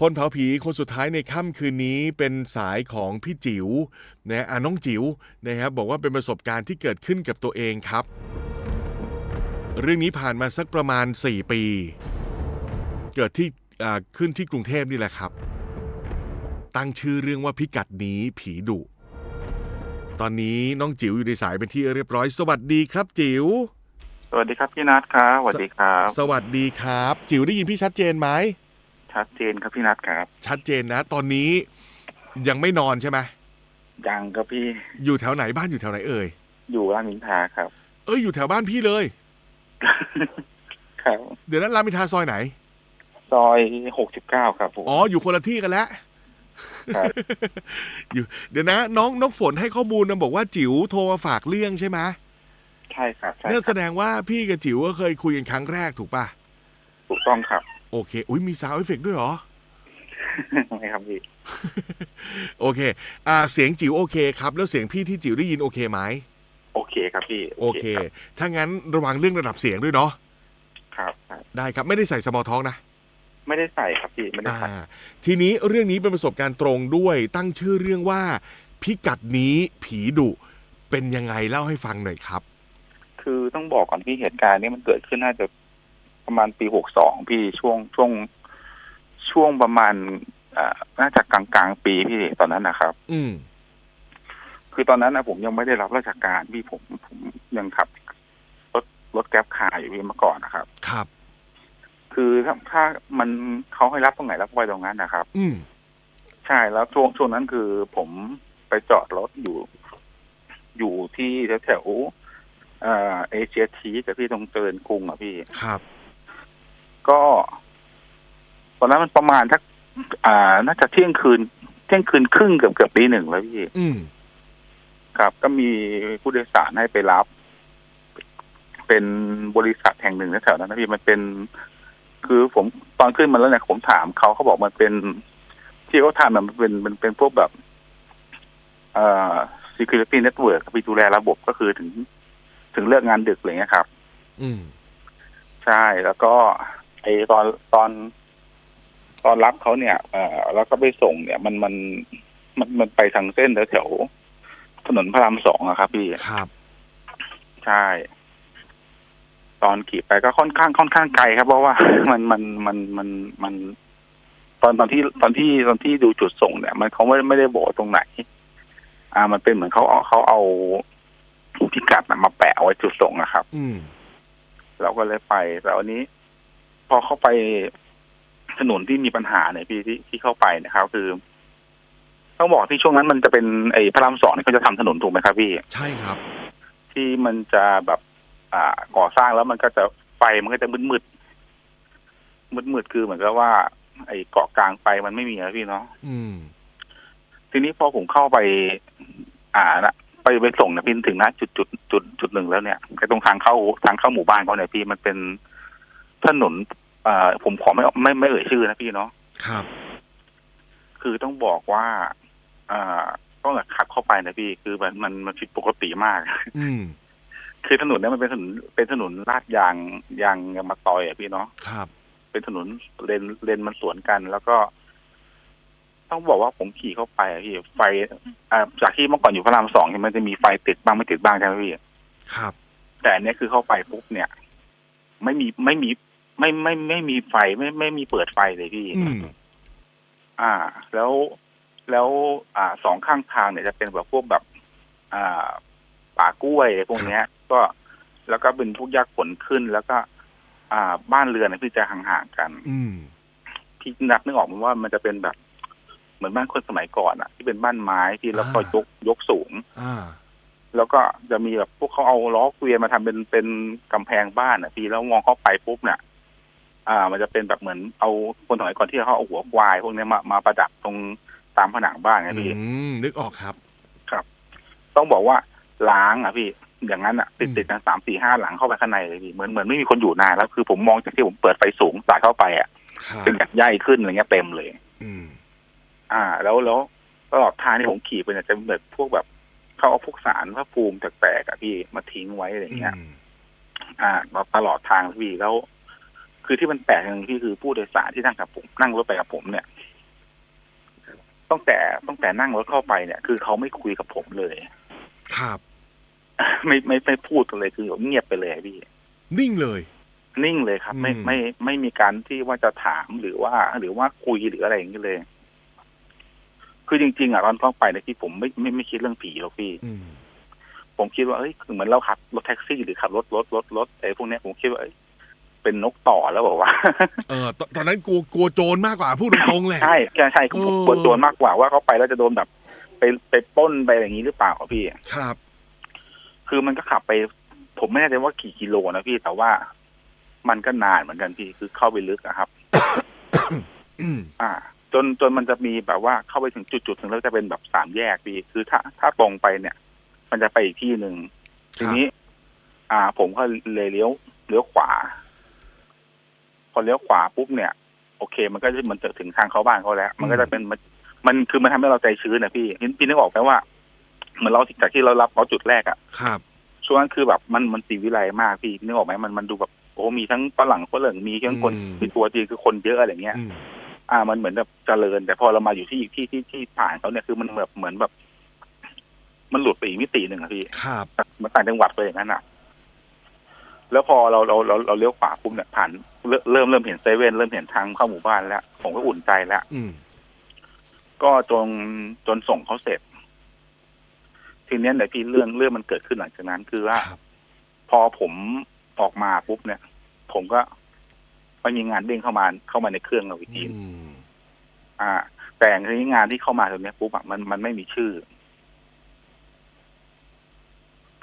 คนเผาผีคนสุดท้ายในค่ำคืนนี้เป็นสายของพี่จิ๋วนะอ่าน้องจิ๋วนะครับบอกว่าเป็นประสบการณ์ที่เกิดขึ้นกับตัวเองครับ เรื่องนี้ผ่านมาสักประมาณ 4 ปี เกิดที่อ่าขึ้นที่กรุงเทพนี่แหละครับ ตั้งชื่อเรื่องว่าพิกัดนี้ผีดุตอนนี้น้องจิ๋วอยู่ในสายเป็นที่เรียบร้อย สวัสดีครับจิ๋วสวัสดีครับพี่นัทครับสวัสดีครับ สวัสดีครับ จิ๋วได้ยินพี่ชัดเจนไหม ชัดเจนครับพี่นัทครับ ชัดเจนนะ ตอนนี้ยังไม่นอนใช่ไหมยังครับพี่อยู่แถวไหนบ้านอยู่แถวไหนเอ่ยอยู่รามอินทราครับ เอ้ยอยู่แถวบ้านพี่เลย ครับ เดี๋ยวนั้นรามอินทราซอยไหน ซอยหกสิบเก้าครับผมอ๋ออยู่คนละที่กันแล้วครับ อยู่เดี๋ยวนะ น้องน้องฝนให้ข้อมูลนะบอกว่าจิ๋วโทรมาฝากเรื่องใช่ไหมใช่ครับใช่นั่นคแสรับดงว่าพี่กับจิ๋วก็เคยคุยกันครั้งแรกถูกป่ะถูกต้องครับ โอเค อุ้ยมีซาวด์เอฟเฟกต์ด้วยเหรอ ไม่ครับพี่ โอเค อ่า เสียงจิ๋วโอเคครับ แล้วเสียงพี่ที่จิ๋วได้ยินโอเคไหมโอเคครับพี่โอเค รับถ้างั้นระวังเรื่องระดับเสียงด้วยเนาะ ครับครับ ได้ครับ ไม่ได้ใส่สมอท้องนะ ไม่ได้ใส่ครับพี่ไม่ได้อ่า ใส่ทีนี้เรื่องนี้เป็นประสบการณ์ตรงด้วย ตั้งชื่อเรื่องว่า พิกัดนี้ผีดุเป็นยังไงเล่าให้ฟังหน่อยครับ คือต้องบอกก่อนพี่เหตุการณ์นี้มันเกิดขึ้นน่าจะ ประมาณปีหกสองพี่ช่วงช่วงช่วงประมาณอ่าน่าจะกลางกลางๆปีพี่ตอนนั้นนะครับ อืม คือตอนนั้นนะผมยังไม่ได้รับราชการพี่ผมผมยังขับรถรถแก๊ปคาร์อยู่พี่เมื่อก่อนนะครับ ครับ คือถ้าถ้ามันเขาให้รับตรงไหนรับไปตรงนั้นนะครับ อืมใช่แล้วช่วงช่วงนั้นคือผมไปจอดรถอยู่ อยู่ที่แถวแถวๆเอ่อเอเชียทีกับพี่ตรงเจริญกรุงอะพี่ครับ ก็ตอนนั้นมันประมาณทักอ่า น่าจะเที่ยงคืน เที่ยงคืนครึ่งเกือบเกือบตีหนึ่งแล้วพี่อืมครับ ก็มีผู้โดยสารให้ไปรับ เป็นบริษัทแห่งหนึ่งแถวๆนั้นนะพี่มันเป็น คือผมตอนขึ้นมาแล้วเนี่ยผมถามเขาเขาบอกมันเป็น ที่เขาทำมันเป็นมันเป็นพวกแบบเอ่อ security network ไปดูแลระบบก็คือถึง ถึงเลิกงานดึกอะไรเงี้ยครับ อืมใช่แล้วก็ ไอตอนตอนตอนรับเขาเนี่ยเอ่อแล้วก็ไปส่งเนี่ยมันมันมันมันไปทางเส้นแถวๆถนนพระรามสองอะครับ พี่ครับ ใช่ ตอนขี่ไปก็ค่อนข้างค่อนข้างไกลครับ เพราะว่า มันมันมันมันมัน ตอนตอนที่ตอนที่ตอนที่ดูจุดส่งเนี่ย มันเขาไม่ไม่ได้บอกว่าตรงไหน อ่า มันเป็นเหมือนเขาเอาเขาเอาพิกัดน่ะมาแปะเอาไว้จุดส่งอะครับ อืม เราก็เลยไปแต่วันนี้ พอเข้าไปถนนที่มีปัญหาเนี่ยพี่ที่ที่เข้าไปนะครับ คือ ต้องบอกที่ช่วงนั้นมันจะเป็นไอ้พระรามสองเนี่ยเขาจะทำถนนถูกไหมครับพี่ ใช่ครับ ที่มันจะแบบ อ่า ก่อสร้างแล้วมันก็จะไฟมันก็จะมืดมืดมืดมืดๆคือเหมือนกับว่า ไอ้เกาะกลางไฟมันไม่มีนะพี่เนาะอืม ทีนี้พอผมเข้าไป อ่านะไปไปส่งนะพี่ถึงนะจุดจุดจุดจุดหนึ่งแล้วเนี่ยไอ้ตรงทางเข้าทางเข้าหมู่บ้านเขาเนี่ยพี่มันเป็น ถนนอ่าผมขอไม่ไม่ไม่เอ่ยชื่อนะพี่เนาะครับ คือต้องบอกว่า อ่าต้องขับเข้าไปนะพี่ คือมันมันมันผิดปกติมาก อืมคือถนนเนี่ยมันเป็นถนนเป็นถนนลาดยางยางยางมาตอยอะพี่เนาะครับ เป็นถนนเลนเลนมันสวนกัน แล้วก็ ต้องบอกว่าผมขี่เข้าไปอะพี่ไฟอ่าจากที่เมื่อก่อนอยู่พระรามสองเนี่ยมันจะมีไฟติดบ้างไม่ติดบ้างใช่ไหมพี่ครับ แต่อันเนี้ยคือเข้าไปปุ๊บเนี่ย ไม่มีไม่มี ไม่ไม่ไม่มีไฟไม่ไม่มีเปิดไฟเลยพี่ อืม อ่า แล้วแล้วอ่าสองข้างทางเนี่ยจะเป็นแบบพวกแบบ อ่า ป่ากล้วยพวกเนี้ย ก็แล้วก็เป็นพวกยากผลขึ้นแล้วก็ อ่า บ้านเรือนเนยพี่จะห่างๆกัน อืม พี่นับนึกออกไหมว่ามันจะเป็นแบบ เหมือนบ้านคนสมัยก่อนอะที่เป็นบ้านไม้ที่แล้วก็อ่ายกยกสูง อ่า แล้วก็จะมีแบบพวกเขาเอาล้อเกวียนมาทำเป็นเป็นกำแพงบ้านอะพี่แล้วมองเข้าไปปุ๊บเนี่ย อ่า มันจะเป็นแบบเหมือนเอาคนสมัยก่อนที่เขาเอาหัวควาย พวกเนี้ยมามาประดับตรงตามผนังบ้านไงอืพี่มนึกออกครับ ต้องบอกว่าล้างอะพี่อย่างนั้นอะติดอืมติดกันสามสี่ห้าหลังเข้าไปข้างในเลยพี่เหมือนเหมือนไม่มีคนอยู่นานแล้วคือผมมองจากที่ผมเปิดไฟสูงสาดเข้าไปอะครับเป็นแบบใหญ่ขึ้นอะไรเงี้ยเต็มเลย อืม อ่า แล้วแล้วตลอดทางที่ผมขี่ไปเนี่ยจะเป็นแบบพวกแบบเขาเอาพวกสารพระภูมิแตกๆอะพี่มาทิ้งไว้อะไรเงี้ยอืมอ่าตลอดทางพี่แล้ว คือที่มันแปลกอย่างที่คือผู้โดยสารที่นั่งกับผมนั่งรถไปกับผมเนี่ยตั้งแต่ตั้งแต่นั่งรถเข้าไปเนี่ย คือเขาไม่คุยกับผมเลย ครับ ไม่ไม่ไม่พูดกันเลยคือเงียบไปเลยพี่นิ่งเลย นิ่งเลยครับ ไม่อืมไม่ไม่มีการที่ว่าจะถามหรือว่า หรือว่าคุยหรืออะไรอย่างนี้เลย คือจริง ๆ อะตอนเข้าไปเนี่ยที่ผมไม่ไม่ไม่คิดเรื่องผีหรอกพี่อืมผมคิดว่าเอ้ยคือเหมือนเราขับรถแท็กซี่หรือขับรถรถรถรถไอ้พวกเนี้ยผมคิดว่าเอ้ย เป็นนกต่อแล้วบอกว่า เออตตอนนั้นกลัวกลัวโจรมากกว่าพูดตรงๆแหละใช่ใช่ใช่ผมเออกลัวโจรมากกว่าว่าเขาไปแล้วจะโดนแบบ ไปไปปล้นไปอะไรอย่างนี้หรือเปล่าพี่ครับ คือมันก็ขับไป ผมไม่แน่ใจว่ากี่กิโลนะพี่แต่ว่า มันก็นานเหมือนกันพี่คือเข้าไปลึกอะครับอืมอ่า จนจนมันจะมีแบบว่าเข้าไปถึงจุดจุดๆหนึ่งแล้วจะเป็นแบบสามแยกพี่คือถ้าถ้าตรงไปเนี่ย มันจะไปอีกที่หนึ่งทีนี้ อ่า ผมก็เลยเลี้ยวเลี้ยวขวาพ อเลี้ยวขวาปุ๊บเนี่ย โอเค มันก็จะมันจะถึงทางเข้าบ้านเขาแล้ว มันก็จะเป็นมันมันคือมันทำให้เราใจชื้นนะพี่พี่พี่นึกออกไหมว่าเหมือนเราจากที่เรารับเขาจุดแรกอะครับ ช่วงนั้นคือแบบมันมันสีวิไลมากพี่นึกออกไหมมันมันดูแบบโอ้มีทั้งฝรั่งฝรั่งมีทั้งคนอืมมีตัวจีนคือคนเยอะอะไรเงี้ยอืมอ่า มันเหมือนแบบเจริญ แต่พอเรามาอยู่ที่อีกที่ที่ที่ผ่านเขาเนี่ยคือมันแบบเหมือนแบบ มันหลุดไปอีกมิติหนึ่งอะพี่ครับมันต่างจังหวัดไปอย่างนั้นอะ แล้วพอเราเราเราเราเลี้ยวขวาปุ๊บเนี่ยผ่านเริ่มเริ่มเริ่มเห็นเซเว่นเริ่มเห็นทางเข้าหมู่บ้านแล้ว ผมก็อุ่นใจแล้วอืมก็จนจนส่งเขาเสร็จ ทีเนี้ยเนี่ยพี่เรื่องเรื่องมันเกิดขึ้นหลังจากนั้น คือว่าครับพอผมออกมาปุ๊บเนี่ย ผมก็มันมีงานเด้งเข้ามาเข้ามาในเครื่องเราอีกทีอืมอ่า แต่ทีนี้งานที่เข้ามาตรงเนี้ยปุ๊บอะมันมันไม่มีชื่อ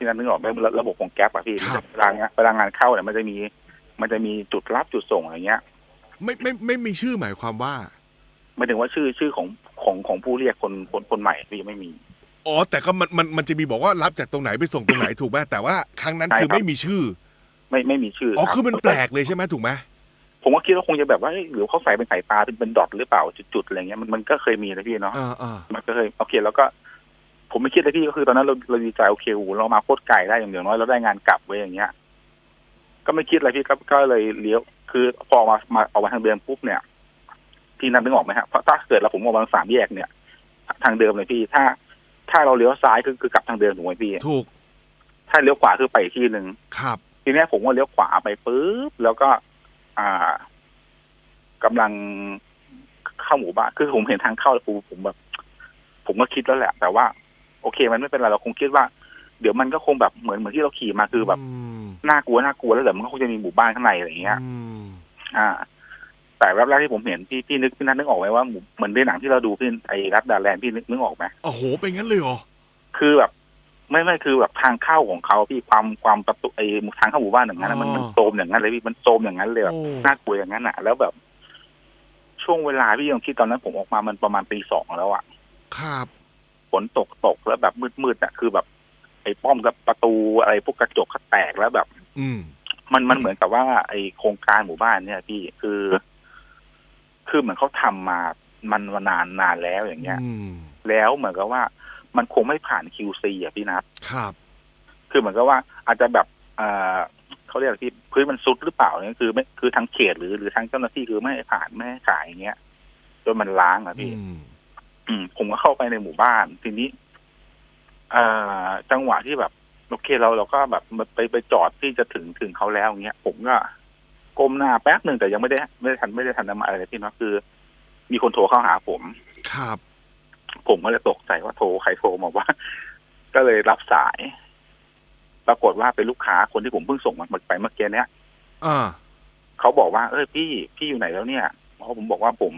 พี่นันนึกออกไหมระระบบของแก๊ปอะพี่ครับเวลางานเวลางานเข้าเนี่ยมันจะมี มันจะมีจุดรับจุดส่งอะไรเงี้ย ไม่ไม่ไม่มีชื่อหมายความว่าหมายถึงว่าชื่อชื่อของของของผู้เรียกคนคนคนใหม่พี่ยังไม่มีอ๋อแต่ก็มันมันมันจะมีบอกว่ารับจากตรงไหนไปส่งตรงไหนถูกไหมแต่ว่าครั้งนั้นใช่คือครับไม่มีชื่อ ไม่ไม่มีชื่ออ๋อรับคือมันแปลกเลยใช่ไหมถูกไหมผมก็คิดว่าคงจะแบบว่าเอ้ยหรือเขาใส่เป็นสายตาเป็นเป็นดอทหรือเปล่าจุดๆอะไรเงี้ยมันมันก็เคยมีนะพี่เนาะอ่าอ่ามันก็เคยโอเค แล้วก็ ผมไม่คิดเลยพี่ก็คือตอนนั้นเราเราดีใจโอเคโอ้โหเรามาโคตรไกลได้อย่างเดียวน้อยเราได้งานกลับไว้อย่างเงี้ย ก็ไม่คิดอะไรพี่ก็ก็เลยเลี้ยว คือพอมามาออกมาทางเดิมปุ๊บเนี่ยพี่นันนึกออกไหมฮะเพราะถ้าเกิดเราผมออกมาทางสามแยกเนี่ย ทางเดิมเลยพี่ถ้า ถ้าเราเลี้ยวซ้ายคือคือกลับทางเดิมถูกไหมพี่ถูก ถ้าเลี้ยวขวาคือไปอีกที่หนึ่งครับ ทีเนี้ยผมก็เลี้ยวขวาไปปุ๊บแล้วก็ อ่ากำลังเข้าหมู่บ้านคือผมเห็นทางเข้าแล้วผมผมแบบผมก็คิดแล้วแหละ แต่ว่า โอเค มันไม่เป็นไรเราคงคิดว่า เดี๋ยวมันก็คงแบบเหมือนเหมือนที่เราขี่มาคือแบบมน่ากลัวน่ากลัวแล้วเดี๋ยวมันก็คงจะมีหมู่บ้านข้างในอะไรอย่างเงี้ยอืมอ่า แต่แรกแรกที่ผมเห็นพี่พี่นึกพี่นัทนึกออกไหมว่าหมู่เหมือนในหนังที่เราดูพี่ไอ้รัฐดาแลนด์พี่นึกนึกออกไหมโอ้โหเป็นงั้นเลยเหรอคือแบบไม่ไม่คือแบบทางเข้าของเขาพี่ความความประตูไอ้ทางเข้าหมู่บ้านอย่างนั้นอะมันอ๋อมันโซมอย่างนั้นเลยพี่มันโซมอย่างนั้นเลยแบบโอ้น่ากลัวอย่างนั้นอะ แล้วแบบช่วงเวลาพี่ยังคิดตอนนั้นผมออกมามันประมาณตีสองแล้วอะ ครับ ฝนตกตกแล้วแบบมืดๆอะคือแบบ ไอ้ป้อมกับประตูอะไรพวกกระจกก็แตกแล้วแบบ อืม มันมันเหมือนกับว่า ไอ้โครงการหมู่บ้านเนี่ยพี่คือ คือเหมือนเขาทำมามันมานานนานแล้วอย่างเงี้ยอืมแล้วเหมือนกับว่า มันคงไม่ผ่าน QC อะพี่นัทครับ คือเหมือนกับว่า อาจจะแบบเอ่อเขาเรียกอะไรที่พื้นมันซุดหรือเปล่าเนี่ยคือไม่คือทางเขตหรือหรือทางเจ้าหน้าที่คือไม่ให้ผ่านไม่ให้ขายอย่างเงี้ยจนมันล้างอะอืพี่ม อืม ผมก็เข้าไปในหมู่บ้าน ทีนี้เอ่อจังหวะที่แบบ โอเคเราเราก็แบบไปไปจอดที่จะถึงถึงเขาแล้วอย่างเงี้ยผมก็ก้มหน้าแป๊บหนึ่งแต่ยังไม่ได้ไม่ได้ทันไม่ได้ทันทำอะไรเลยพี่เนาะคือ มีคนโทรเข้าหาผม ครับ ผมก็เลยตกใจว่าโทรใครโทรมาว่า ก็เลยรับสาย ปรากฏว่าเป็นลูกค้าคนที่ผมเพิ่งส่งมันไปเมื่อกี้เนี้ยอ่าเขาบอกว่า เอ้ยพี่พี่อยู่ไหนแล้วเนี่ยเพราะผมบอกว่าผม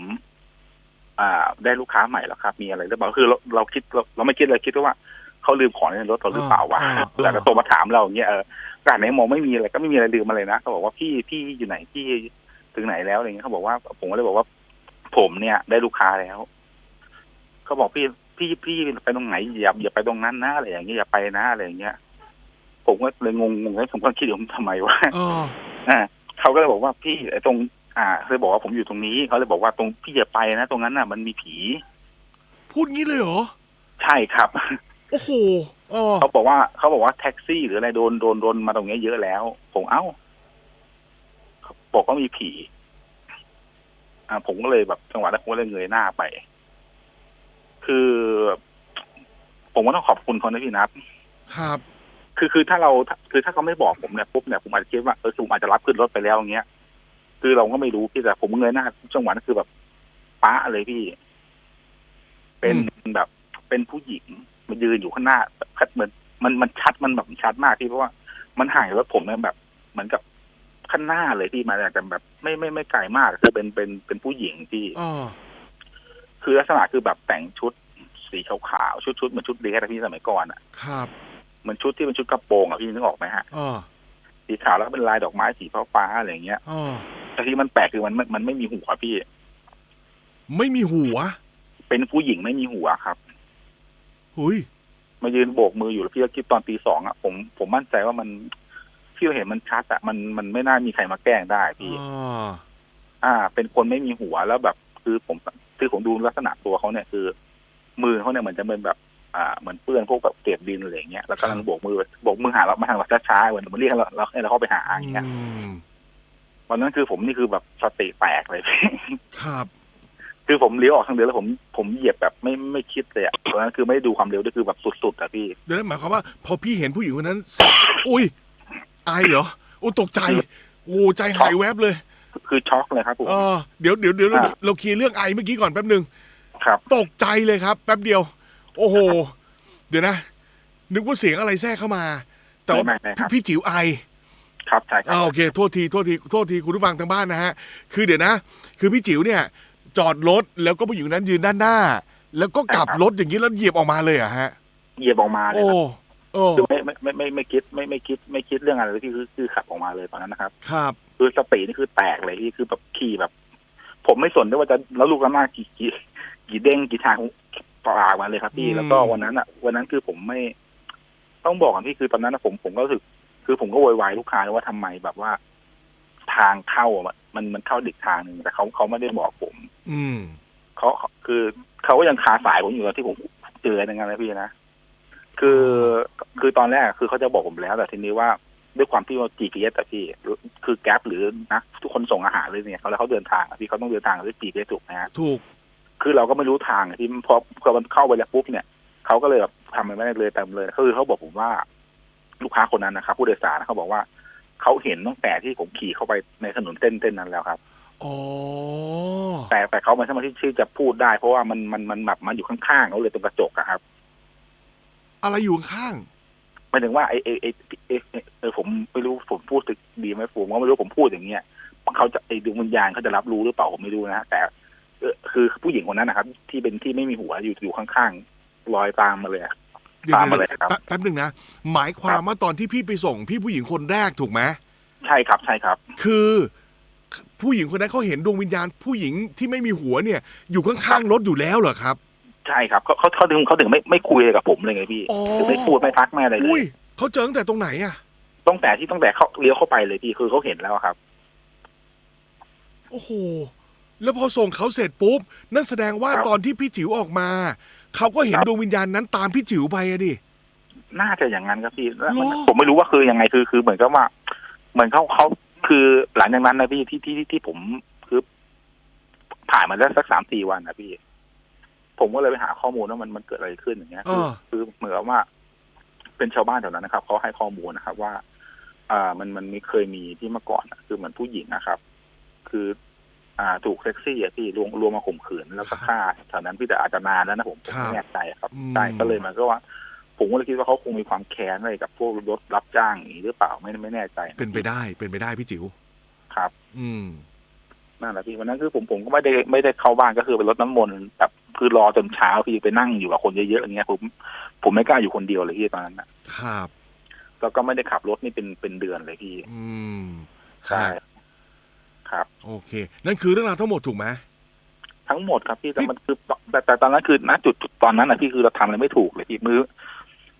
อ่าได้ลูกค้าใหม่แล้วครับ มีอะไรหรือเปล่าคือเราเราคิดเราเราไม่คิดเลยคิดว่าเขาลืมของในรถเราหรือเปล่าวะอ่าอ่าแต่ก็โทรมาถามเราอย่างเงี้ยเออแต่ไหนมองไม่มีอะไรก็ไม่มีอะไรลืมอะไรนะเขาบอกว่าพี่พี่อยู่ไหนพี่ถึงไหนแล้วอะไรเงี้ยเขาบอกว่าผมก็เลยบอกว่า ผมเนี่ย ได้ลูกค้าแล้วเขาบอกพี่พี่พี่ไปตรงไหนอย่าอย่าไปตรงนั้นนะอะไรอย่างเงี้ยอย่าไปนะอะไรอย่างเงี้ยผมก็เลยงงงงแล้วผมก็คิดอยู่ทำไมวะเอออ่าเขาก็เลยบอกว่าพี่ไอ้ตรง อ่าเขาเลยบอกว่าผมอยู่ตรงนี้เขาเลยบอกว่าตรงพี่อย่าไปนะตรงนั้นน่ะมันมีผี พูดงี้เลยเหรอ ใช่ครับ โอ้โหอ๋อเขาบอกว่าเขาบอกว่าแท็กซี่หรืออะไรโดนโดนโดนมาตรงเนี้ยเยอะแล้ว ผมเอ้าเขาบอกว่ามีผี อ่า ผมก็เลยแบบจังหวะนั้นผมก็เลยเงยหน้าไป คือ ผมก็ต้องขอบคุณเขานะพี่นัทครับ คือคือถ้าเราคือถ้าเขาไม่บอกผมเนี่ยปุ๊บเนี่ยผมอาจจะคิดว่าเออผมอาจจะรับขึ้นรถไปแล้วอย่างเงี้ย คือเราก็ไม่รู้พี่แต่ผมเงยหน้าจังหวะนั้นคือแบบป้าเลยพี่ เป็นแบบ เป็นผู้หญิงมันยืนอยู่ข้างหน้าแบบเหมือนมันมันชัดมันแบบชัดมากพี่เพราะว่ามันห่างจากรถผมเนี่ยแบบเหมือนกับข้างหน้าเลยพี่มาแต่แบบ ไม่ไม่ไม่ไกลมากคือเป็นเป็นเป็นผู้หญิงที่อ๋อคือลักษณะคือแบบแต่งชุดสีขาวๆชุดชุดเหมือนชุดเดรสอะพี่สมัยก่อนอะครับเหมือนชุดที่เป็นชุดกระโปรงอะพี่นึกออกไหมฮะอ๋อสีขาวแล้วก็เป็นลายดอกไม้สีฟ้าๆอะไรอย่างเงี้ยอ๋อ แต่ที่มันแปลกคือมันมันมันไม่มีหัวพี่ ไม่มีหัว เป็นผู้หญิงไม่มีหัวครับหุยมายืนโบกมืออยู่แล้วพี่ก็คิดตอนตีสองอะผมผมมั่นใจว่ามันที่เราเห็นมันชัดอะมันมันไม่น่ามีใครมาแกล้งได้พี่อ๋ออ่า เป็นคนไม่มีหัวแล้วแบบ คือผมคือผมดูลักษณะตัวเขาเนี่ยคือ มือเขาเนี่ยเหมือนจะเป็นแบบอ่าเหมือนเปื้อนพวกแบบเศษดินอะไรอย่างเงี้ยแล้วกำลังโบกมือโบกมือหาเรามาทางเราช้าๆเหมือนเหมันเรียกเราเราให้เราเข้าไปหาอย่างเงี้ยอืม วันนั้นคือผมนี่คือแบบสติแตกเลยพี่ครับ คือผมเลี้ยวออกทางเดียวแล้วผมผมเหยียบแบบไม่ไม่คิดเลยอะตอนนั้นคือไม่ได้ดูความเร็วด้วยคือแบบสุดๆอะพี่เดี๋ยวนั้นหมายความว่า พอพี่เห็นผู้หญิงคนนั้น อุ้ยอายเหรอโอ้ตกใจโอ้ใจหายแวบเลย คือช็อกเลยครับผมเออเดี๋ยวเดี๋ยวเดี๋ยวเราอะเราเคลียร์เรื่องไอเมื่อกี้ก่อนแป๊บหนึ่งครับ ตกใจเลยครับ แป๊บเดียว โอ้โห เดี๋ยวนะ นึกว่าเสียงอะไรแทรกเข้ามา แต่ว่าไม่ไม่ไม่ครับพี่จิ๋วไอ ครับใช่ครัอ่าโอเคโทษทีโทษทีโทษทีคุณผู้ฟังทางบ้านนะฮะคือเดี๋ยวนะ คือพี่จิ๋วเนี่ย จอดรถแล้วก็ผู้หญิงคนนั้นยืนด้านหน้า แล้วก็กลับ รถอย่างนี้แล้วเหยียบออกมาเลยเหรอะฮะ เหยียบออกมาเลยโอ้ครับโอ้คือไม่ไม่ไม่ไม่ไม่คิดไม่ไม่คิดไม่คิดเรื่องอะไรเลยพี่คือคือขับออกมาเลยตอนนั้นนะครับ ครับ คือสตินี่คือแตกเลยพี่คือแบบขี่แบบ ผมไม่สนด้วยว่าจะแล้วลูกละนาดกี่กี่กี่เด้งกี่ทางปลากมาเลยครับพี่อืม แล้วก็วันนั้นอะ วันนั้นคือผมไม่ ต้องบอกก่อนพี่คือตอนนั้นนะผมผมก็รู้สึก คือผมก็โวยวายลูกค้าว่าทำไมแบบว่า ทางเข้าอะมันมันเข้าดิกทางหนึ่งแต่เขาเขาไม่ได้บอกผม อืมเขาคือเขาก็ยังคาสายผมอยู่ตอนที่ผมเจออย่างนั้นนะพี่นะคือคือตอนแรกคือเขาจะบอกผมแล้ว แต่ทีนี้ว่าด้วยความที่ว่า GPS อะพี่คือแก๊ปหรือนะทุกคนส่งอาหารเลยเนี่ยเขาแล้วเขาเดินทางอะพี่เขาต้องเดินทางด้วย GPS ถูกไหมฮะถูก คือเราก็ไม่รู้ทางอะที่พอพอมันเข้าไปแล้วปุ๊บเนี่ยเขาก็เลยแบบทำอะไรไม่ได้เลยเต็มเลยคือเขาบอกผมว่า ลูกค้าคนนั้นนะครับผู้โดยสารเขาบอกว่าเขาเห็นตั้งแต่ที่ผมขี่เข้าไปในถนนเส้นเส้นนั้นแล้วครับอ๋อแต่แต่เขาไม่สามารถที่ที่จะพูดได้ เพราะว่ามันมันมันแบบมันอยู่ข้างๆเขาเลยตรงกระจกอะครับ อะไรอยู่ข้างหมายถึงว่าไอ้ไอ้ไอ้ไอ้ไอ้เออผมไม่รู้ผมพูดดีไหมผมก็ไม่รู้ผมพูดอย่างเงี้ยเขาจะไอ้ดวงวิญญาณเขาจะรับรู้หรือเปล่าผมไม่รู้นะแต่เออคือผู้หญิงคนนั้นนะครับ ที่เป็นที่ไม่มีหัวอยู่อยู่ข้างๆลอยตามมาเลยอะ เดี๋ยวตามมาเดี๋ยวเลยครับแป๊บแป๊บหนึ่งนะ หมายความว่าตอนที่พี่ไปส่งพี่ผู้หญิงคนแรกถูกไหมใช่ครับใช่ครับ คือผู้หญิงคนนั้นเขาเห็นดวงวิญญาณผู้หญิงที่ไม่มีหัวเนี่ย อยู่ข้างๆรถอยู่แล้วเหรอครับ ใช่ครับเขาเขาเขาถึงเขาถึงไม่ไม่คุยกับผมเลยไงพี่อ๋อ คือไม่พูดไม่ทักไม่อะไรเลอุ้ยยเขาเจอตั้งแต่ตรงไหนอะตั้งแต่ที่ตั้งแต่เขาเลี้ยวเข้าไปเลยพี่คือเขาเห็นแล้วครับ โอ้โห แล้วพอส่งเขาเสร็จปุ๊บ นั่นแสดงว่าครับ ตอนที่พี่จิ๋วออกมา เขาก็เห็นครับดวงวิญญาณนั้นตามพี่จิ๋วไปอะดิ น่าจะอย่างนั้นครับพี่แล้วหรอ ผมไม่รู้ว่าคือยังไงคือคือเหมือนกับว่า เหมือนเขาเขาคือหลังจากนั้นนะพี่ที่ที่ที่ที่ผมคือผ่านมาแล้วสักสามสี่วันนะพี่ ผมก็เลยไปหาข้อมูลว่ามันมันเกิดอะไรขึ้นอย่างเงี้ยคือเออ คือเหมือนกับว่า เป็นชาวบ้านแถวนั้นนะครับเขาให้ข้อมูลนะครับว่า อ่ามันมันมีเคยมีที่เมื่อก่อนอะคือเหมือนผู้หญิงนะครับ คือ อ่าถูกแท็กซี่อะพี่ลวงลวงมาข่มขืนแล้วก็ฆ่าแถวนั้นพี่แต่อาจจะนานแล้วนะผมผมไม่แน่ใจครับอืมใช่ก็เลยมันก็ว่า ผมก็เลยคิดว่าเขาคงมีความแค้นอะไรกับพวกรถรับจ้างอย่างนี้หรือเปล่าไม่ไม่แน่ใจะเป็นไปได้เป็นไปได้พี่จิ๋วครับ อืมนั่นแหละพี่วันนั้นคือผมผมก็ไม่ได้ไม่ได้เข้าบ้านก็คือไปรดน้ำมนต์แบบคือรอจนเช้าพี่ไปนั่งอยู่กับคนเยอะๆอย่างเงี้ยผมผมไม่กล้าอยู่คนเดียวเลยพี่ตอนนั้นนะครับแล้วก็ไม่ได้ขับรถนี่เป็นเป็นเดือนเลยพี่ อืมใช่ฮะ ครับ โอเค นั่นคือเรื่องราวทั้งหมดถูกไหม ทั้งหมดครับพี่แต่พี่มันคือแต่แต่ตอนนั้นคือณจุดจุดตอนนั้นนะพี่คือเราทำอะไรไม่ถูกเลยพี่มือ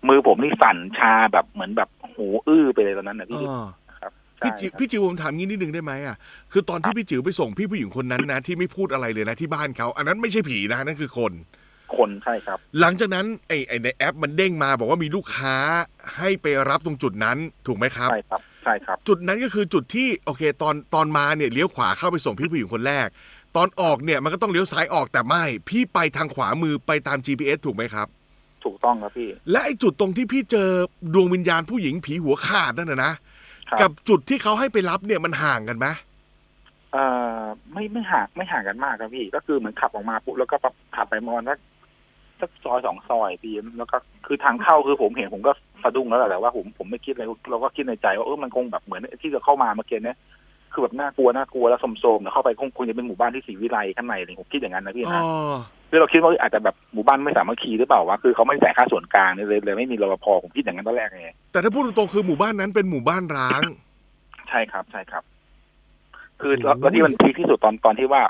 มือผมนี่สั่นชาแบบเหมือนแบบหูอื้อไปเลยตอนนั้นนะเอพี่อครับพี่ใช่จิ๋วครับ พี่จิ๋วผมถามงี้นิดนึงได้ไหมอะคือตอนที่พี่จิ๋วไปส่งพี่ผู้หญิงคนนั้นนะที่ไม่พูดอะไรเลยนะที่บ้านเขาอันนั้นไม่ใช่ผีนะนั่นคือคน คนใช่ครับ หลังจากนั้นไอ้ไอ้ในแอปมันเด้งมาบอกว่ามีลูกค้าให้ไปรับตรงจุดนั้นถูกไหมครับ ใช่ครับ ใช่ครับ จุดนั้นก็คือจุดที่โอเค ตอนตอนมาเนี่ยเลี้ยวขวาเข้าไปส่งพี่ผู้หญิงคนแรก ตอนออกเนี่ยมันก็ต้องเลี้ยวซ้ายออกแต่ไม่ พี่ไปทางขวามือไปตาม GPS ถูกไหมครับ ถูกต้องครับพี่ และไอ้จุดตรงที่พี่เจอดวงวิญญาณผู้หญิงผีหัวขาดนั่นนะนะ ครับ กับจุดที่เขาให้ไปรับเนี่ยมันห่างกันไหมเอ่อไม่ไม่ห่างไม่ห่างกันมากครับพี่ ก็คือเหมือนขับออกมาปุ๊บแล้วก็ขับไปมอนว่า สักซอยสองซอยพี่แล้วก็คือทางเข้าคือผมเห็นผมก็สะดุ้งแล้วแหละแต่ว่าผมผมไม่คิดอะไรเราก็คิดในใจว่าเออมันคงแบบเหมือนที่จะเข้ามาเมื่อกี้เนี่ยคือแบบน่ากลัวน่ากลัวแล้วโสมๆแล้วเข้าไปคงคงจะเป็นหมู่บ้านที่ศรีวิไลข้างในเลยผมคิดอย่างนั้นนะพี่อ๋นะอคือเราคิดว่าอาจจะแบบหมู่บ้านไม่สามัคคีหรือเปล่าวะคือเขาไม่จ่ายค่าส่วนกลางเนี่ยเลยเลยไม่มีรปภผมคิดอย่างนั้นตอนแรกไงแต่ถ้าพูดตรงๆคือหมู่บ้านนั้นเป็นหมู่บ้านร้าง ใช่ครับใช่ครับ คือโอ้โหแล้วที่มันพีคที่สุดตอนตอนที่ว่า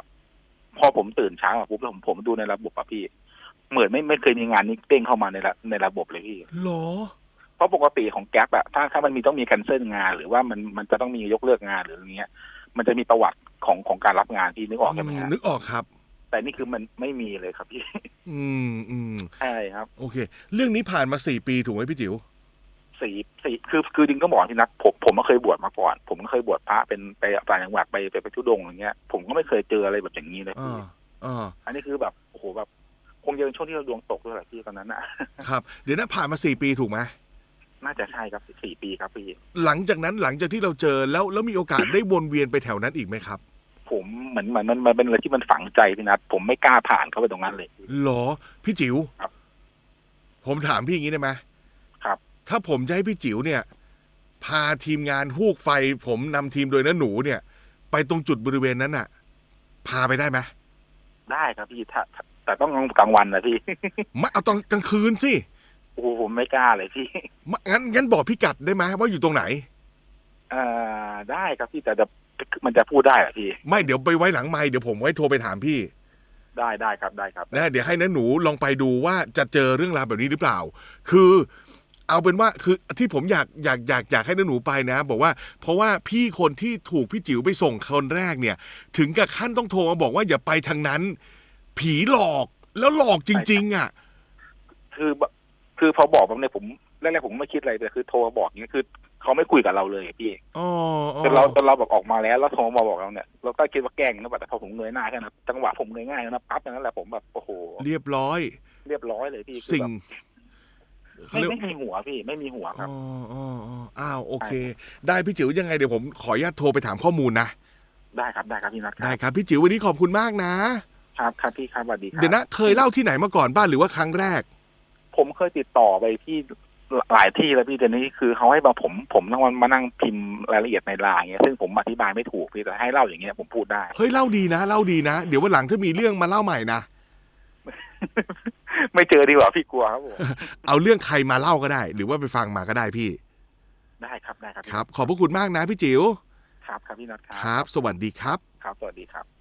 พอผมตื่นเช้ามาปุ๊บแล้วผมผมดูในระบบอะพี่ เหมือนไม่ไม่เคยมีงานนี้เด้งเข้ามาในระในระบบเลยพี่เหรอ เพราะปกติของแก๊ปอะถ้าถ้ามันมีต้องมีแคนเซิลงาน หรือว่ามันมันจะต้องมียกเลิกงานหรืออะไรเงี้ย มันจะมีประวัติของของการรับงานพี่นึกออกใช่ไหมฮะนึกออกครับ แต่นี่คือมันไม่มีเลยครับพี่ อืมอืมใช่ครับโอเค เรื่องนี้ผ่านมาสี่ปีถูกไหมพี่จิ๋วสีสีคือคือจริงก็บอกที่นัดผมผมก็เคยบวชมาก่อน ผมก็เคยบวชพระเป็นไปต่างจังหวัดไปไปไปทุดงค์อย่างเงี้ย ผมก็ไม่เคยเจออะไรแบบอย่างนี้เลยอ่าพี่อ่าอันนี้คือแบบโอ้โหแบบ คงจะเป็นช่วงที่เราดวงตกด้วยแหละพี่ตอนนั้นน่ะครับ เดี๋ยวนะผ่านมาสี่ปีถูกไหมน่าจะใช่ครับสี่ปีครับพี่ หลังจากนั้นหลังจากที่เราเจอแล้วแล้วมีโอกาสได้วนเวียนไปแถวนั้นอีกไหมครับ ผมเหมือนเหมือนมันมันเป็นอะไรที่มันฝังใจพี่นัทผมไม่กล้าผ่านเข้าไปตรงนั้นเลยหรอพี่จิ๋วครับ ผมถามพี่อย่างนี้ได้ไหมครับ ถ้าผมจะให้พี่จิ๋วเนี่ย พาทีมงานฮูกไฟ ผมนำทีมโดยน้าหนูเนี่ย ไปตรงจุดบริเวณนั้นน่ะ พาไปได้ไหมได้ครับพี่ถ้าถ้า แต่ต้องกลางวันนะพี่ ไม่เอาตอนกลางคืนสิโอ้โหผมไม่กล้าเลยพี่ ไม่งั้นงั้นบอกพี่กัดได้ไหมว่าอยู่ตรงไหน เอ่อได้ครับพี่แต่จะมันจะพูดได้เหรอพี่ ไม่เดี๋ยวไปไว้หลังไมค์เดี๋ยวผมไว้โทรไปถามพี่ ได้ได้ครับได้ครับ นะเดี๋ยวให้น้าหนูลองไปดูว่าจะเจอเรื่องราวแบบนี้หรือเปล่า คือเอาเป็นว่าคือที่ผมอยากอยากอยากอยากให้น้าหนูไปนะ บอกว่า เพราะว่าพี่คนที่ถูกพี่จิ๋วไปส่งคนแรกเนี่ย ถึงกับขั้นต้องโทรมาบอกว่าอย่าไปทางนั้น ผีหลอกแล้วหลอกจริง ๆ อะ คือแบบคือพอบอกแบบเนี้ผมแรกๆผมไม่คิดอะไรแต่คือโทรมาบอกอย่างนี้คือเขาไม่คุยกับเราเลยพี่อ๋ออ๋อจนเราจนเราแบบออกมาแล้วแล้วโทรมาบอกเราเนี่ยเราก็คิดว่าแกล้งนะแต่พอผมเงยหน้าแค่นั้นจังหวะผมเงยหน้านะปั๊บอย่างนั้นแหละผมแบบโอ้โหเรียบร้อย เรียบร้อยเลยพี่คือสิ่งแบบเขาไม่เรียก ไม่มีหัวพี่ไม่มีหัวครับ อ๋ออ๋ออ๋ออ้าวโอเค ได้พี่จิ๋วยังไงเดี๋ยวผมขออนุญาตโทรไปถามข้อมูลนะ ได้ครับได้ครับพี่นัทคได้รับครับพี่จิ๋ววันนี้ขอบคุณมากนะ ครับครับพี่ครับสวัสดีครับเดี๋ยวนะเคยเล่าที่ไหนมาก่อนบ้านหรือว่าครั้งแรก ผมเคยติดต่อไปที่หลายที่แล้วพี่แต่นี้คือเขาให้มาผมผมต้องมานั่งพิมพ์รายละเอียดในไลน์เงี้ยซึ่งผมอธิบายไม่ถูกพี่แต่ให้เล่าอย่างเงี้ยผมพูดได้เฮ้ยเล่าดีนะเล่าดีนะเดี๋ยววันหลังถ้ามีเรื่องมาเล่าใหม่นะไม่เจอดีกว่าพี่กลัวครับผมเอาเรื่องใครมาเล่าก็ได้ หรือว่าไปฟังมาก็ได้พี่ ได้ครับได้ครับพี่ครับ ขอบพระคุณมากนะพี่จิ๋วครับครับพี่นัทครัครับสวัสดีครับ ครับสวัสดีครับ